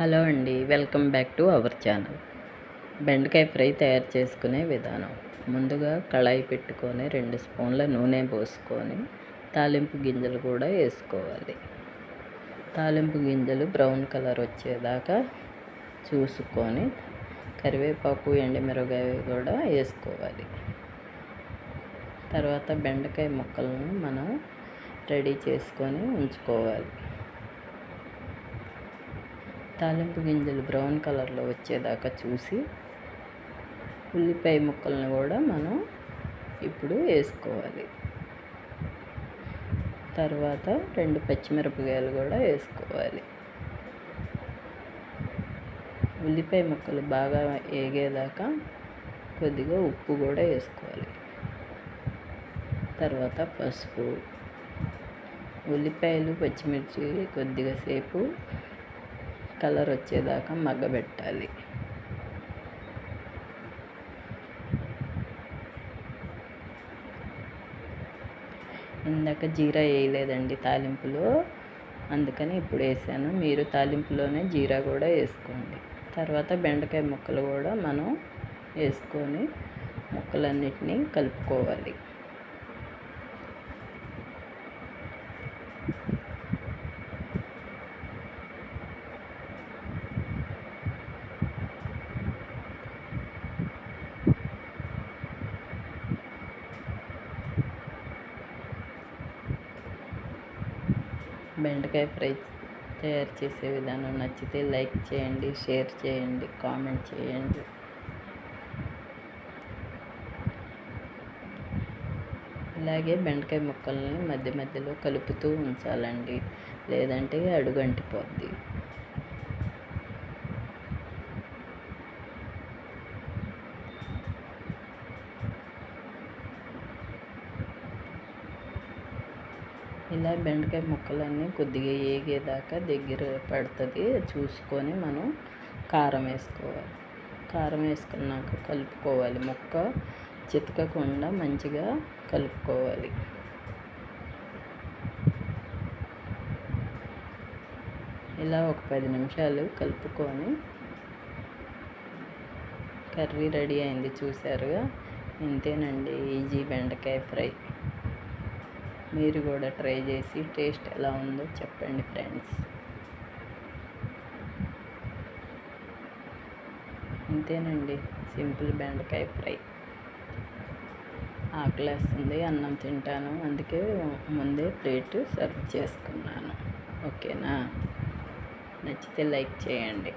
Hello అండి welcome back to our channel. బెండకాయ fry తయారు చేసుకునే విధానం. ముందుగా కళాయి పెట్టుకొని రెండు స్పూన్ల నూనె పోసుకొని తాలింపు గింజలు కూడా వేసుకోవాలి. తాలింపు గింజలు బ్రౌన్ కలర్ వచ్చేదాకా చూసుకొని కరివేపాకు ఎండుమిరగాయ కూడా వేసుకోవాలి. తర్వాత బెండకాయ ముక్కలను మనం రెడీ చేసుకొని ఉంచుకోవాలి. తాలింపు గింజలు బ్రౌన్ కలర్లో వచ్చేదాకా చూసి ఉల్లిపాయ ముక్కలను కూడా మనం ఇప్పుడు వేసుకోవాలి. తర్వాత రెండు పచ్చిమిరపకాయలు కూడా వేసుకోవాలి. ఉల్లిపాయ ముక్కలు బాగా వేగేదాకా కొద్దిగా ఉప్పు కూడా వేసుకోవాలి. తర్వాత పసుపు ఉల్లిపాయలు పచ్చిమిర్చి కొద్దిగా సేపు కలర్ వచ్చేదాకా మగ్గబెట్టాలి. ఇందాక జీరా వేయలేదండి తాలింపులో. అందుకని ఇప్పుడు వేసాను. మీరు తాలింపులోనే జీరా కూడా వేసుకోండి. తర్వాత బెండకాయ ముక్కలు కూడా మనం వేసుకొని ముక్కలన్నిటినీ కలుపుకోవాలి. బెండకాయ ఫ్రై తయారు చేసే విధానం నచ్చితే లైక్ చేయండి షేర్ చేయండి కామెంట్ చేయండి. ఇలాగే బెండకాయ ముక్కల్ని మధ్య మధ్యలో కలుపుతూ ఉంచాలండి. లేదంటే అడుగంటిపోద్ది. ఇలా బెండకాయ ముక్కలన్నీ కొద్దిగా ఏగేదాకా దగ్గర పడుతుంది. చూసుకొని మనం కారం వేసుకోవాలి. కారం వేసుకున్నాక కలుపుకోవాలి. ముక్క చితకకుండా మంచిగా కలుపుకోవాలి. ఇలా ఒక పది నిమిషాలు కలుపుకొని కర్రీ రెడీ అయింది. చూసారుగా ఇంతేనండి. ఈజీ బెండకాయ ఫ్రై. మీరు కూడా ట్రై చేసి టేస్ట్ ఎలా ఉందో చెప్పండి ఫ్రెండ్స్. అంతేనండి సింపుల్ బెండకాయ ఫ్రై. ఆకలేస్తుంది అన్నం తింటాను. అందుకే ముందే ప్లేట్ సర్వ్ చేసుకున్నాను. ఓకేనా? నచ్చితే లైక్ చేయండి.